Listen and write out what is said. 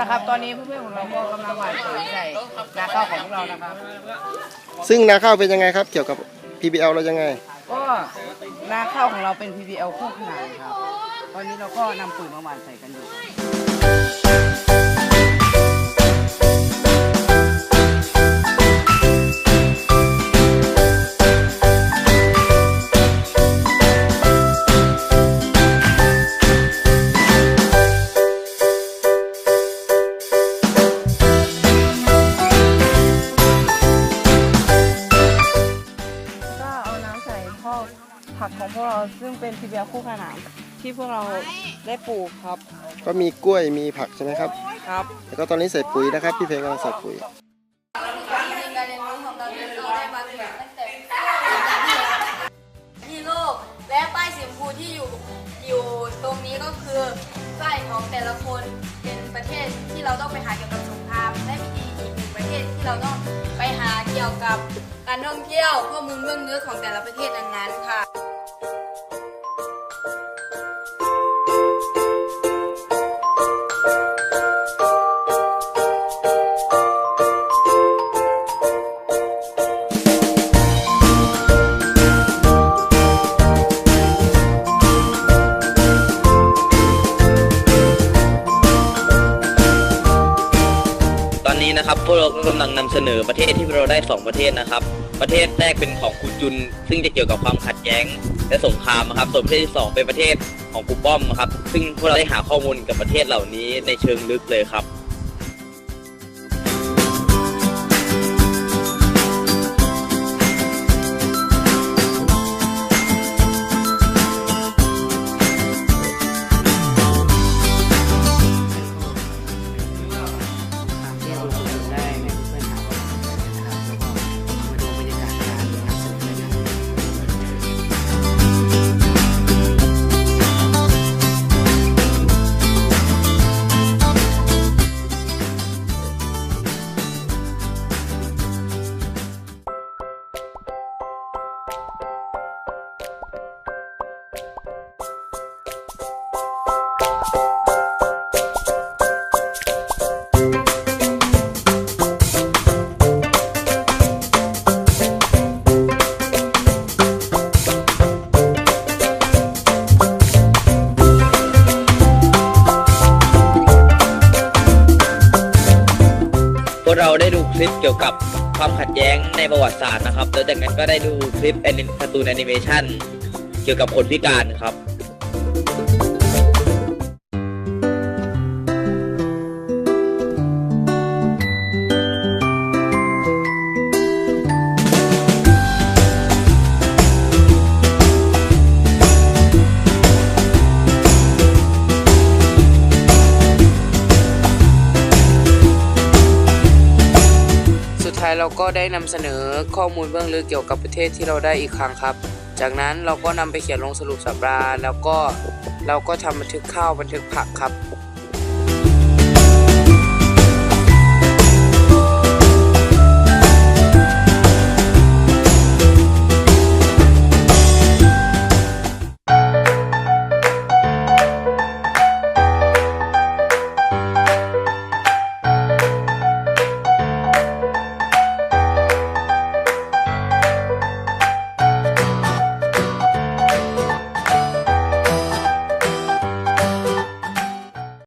นะครับ ตอนนี้เพื่อนๆของเราก็กำลังหว่านปุ๋ยใส่นาข้าวของเรานะครับ ซึ่งนาข้าวเป็นยังไงครับ เกี่ยวกับ PBL เรายังไง ก็นาข้าวของเราเป็น PBL คู่ขนานครับ ตอนนี้เราก็นำปุ๋ยมาหว่านใส่กันอยู่ พวกเราซึ่งเป็นพีเบียคู่ขนานที่พวกเราได้ปลูกครับก็มีกล้วยมีผักใช่ไหมครับ ครับแล้วก็ตอนนี้ใส่ปุ๋ยนะครับพี่เพลงกำลังใส่ปุ๋ย การเรียนรู้ของเราเรียนรู้ได้มาถึงตั้งแต่ที่โลกและป้ายสีชมพูที่อยู่อยู่ตรงนี้ก็คือป้ายของแต่ละคนเป็นประเทศที่เราต้องไปหาเกี่ยวกับสงครามและมีอีกหนึ่งประเทศที่เราต้องไปหาเกี่ยวกับการท่องเที่ยวข้อมูลเบื้องลึกของแต่ละประเทศนั้นๆค่ะ นะครับพวกเราก็กำลังนำเสนอประเทศที่เราได้ 2 ประเทศนะครับ ประเทศแรกเป็นของครูจุน ซึ่งจะเกี่ยวกับความขัดแย้งและสงครามนะครับส่วนประเทศที่ 2 เป็นประเทศของครูป้อมนะครับ ซึ่งพวกเราได้หาข้อมูลกับประเทศเหล่านี้ในเชิงลึกเลยครับ เราได้ดูคลิปเกี่ยวกับความขัดแย้งในประวัติศาสตร์นะครับแล้วจากนั้นก็ได้ดูคลิปแอนิการ์ตูนแอนิเมชันเกี่ยวกับคนพิการครับ เราก็ได้นำเสนอข้อมูลเบื้องลึกเกี่ยวกับประเทศที่เราได้อีกครั้งครับ จากนั้นเราก็นำไปเขียนลงสรุปสัปดาห์แล้วก็เราก็ทำบันทึกข้าวบันทึกผักครับ